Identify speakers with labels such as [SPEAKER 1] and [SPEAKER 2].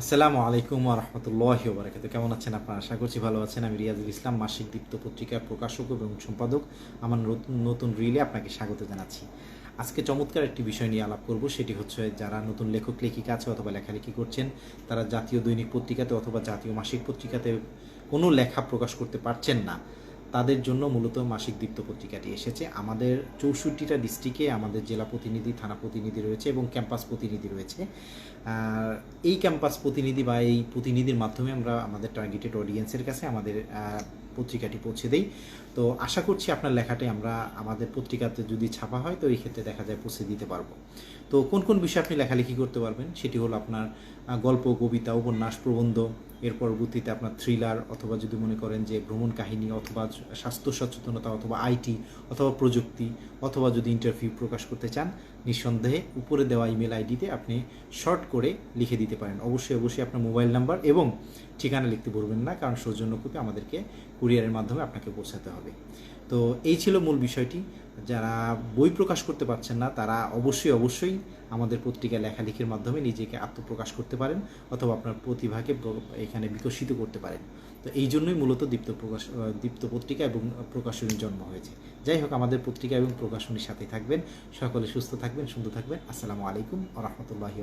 [SPEAKER 1] আসসালামু আলাইকুম রহমতুল্লাহ বারাকাত কেমন আছেন আপনারা আশা করছি ভালো আছেন। আমি রিয়াজুল ইসলাম, মাসিক দীপ্ত পত্রিকার প্রকাশক এবং সম্পাদক। আমার নতুন নতুন রিলে আপনাকে স্বাগত জানাচ্ছি। আজকে চমৎকার একটি বিষয় নিয়ে আলাপ করব। সেটি হচ্ছে যারা নতুন লেখক, লেখিকা আছে অথবা লেখালেখি করছেন, তারা জাতীয় দৈনিক পত্রিকাতে অথবা জাতীয় মাসিক পত্রিকাতে কোনো লেখা প্রকাশ করতে পারছেন না। তাদের জন্য মূলত মাসিক দীপ্ত পত্রিকাটি এসেছে। আমাদের চৌষট্টিটা ডিস্ট্রিক্টে আমাদের জেলা প্রতিনিধি, থানা প্রতিনিধি রয়েছে এবং ক্যাম্পাস প্রতিনিধি রয়েছে। এই ক্যাম্পাস প্রতিনিধি বা এই প্রতিনিধির মাধ্যমে আমরা আমাদের টার্গেটেড অডিয়েন্সের কাছে আমাদের পত্রিকাটি পৌঁছে দেই। তো আশা করছি আপনার লেখাটি আমরা আমাদের পত্রিকাতে যদি ছাপা হয়, তো এই ক্ষেত্রে দেখা যায় পৌঁছে দিতে পারব। তো কোন কোন বিষয়ে আপনি লেখালেখি করতে পারবেন? সেটি হলো আপনার গল্প, কবিতা, উপন্যাস, প্রবন্ধ এর পরবর্তীতে আপনার থ্রিলার অথবা যদি মনে করেন যে ভ্রমণ কাহিনী অথবা স্বাস্থ্য সচেতনতা অথবা আইটি অথবা প্রযুক্তি অথবা যদি ইন্টারভিউ প্রকাশ করতে চান, নিঃসন্দেহে উপরে দেওয়া ইমেল আইডিতে আপনি শর্ট করে লিখে দিতে পারেন। অবশ্যই অবশ্যই আপনার মোবাইল নাম্বার এবং ঠিকানা লিখতে ভুলবেন না, কারণ সৌজন্য কপি আমাদেরকে কুরিয়ারের মাধ্যমে আপনাকে পৌঁছাতে হবে। তো এই ছিল মূল বিষয়টি। যারা বই প্রকাশ করতে পারছেন না, তারা অবশ্যই অবশ্যই আমাদের পত্রিকা লেখালেখির মাধ্যমে নিজেকে আত্মপ্রকাশ করতে পারেন অথবা আপনার প্রতিভাকে এখানে বিকশিত করতে পারেন। তো এই জন্যই মূলত দীপ্ত প্রকাশ দীপ্ত পত্রিকা এবং প্রকাশনীর জন্ম হয়েছে। যাই হোক, আমাদের পত্রিকা এবং প্রকাশনীর সাথে থাকবেন। সকলে সুস্থ থাকবেন, সুন্দর থাকবেন। আসসালামু আলাইকুম আ রহমতুল্লাহি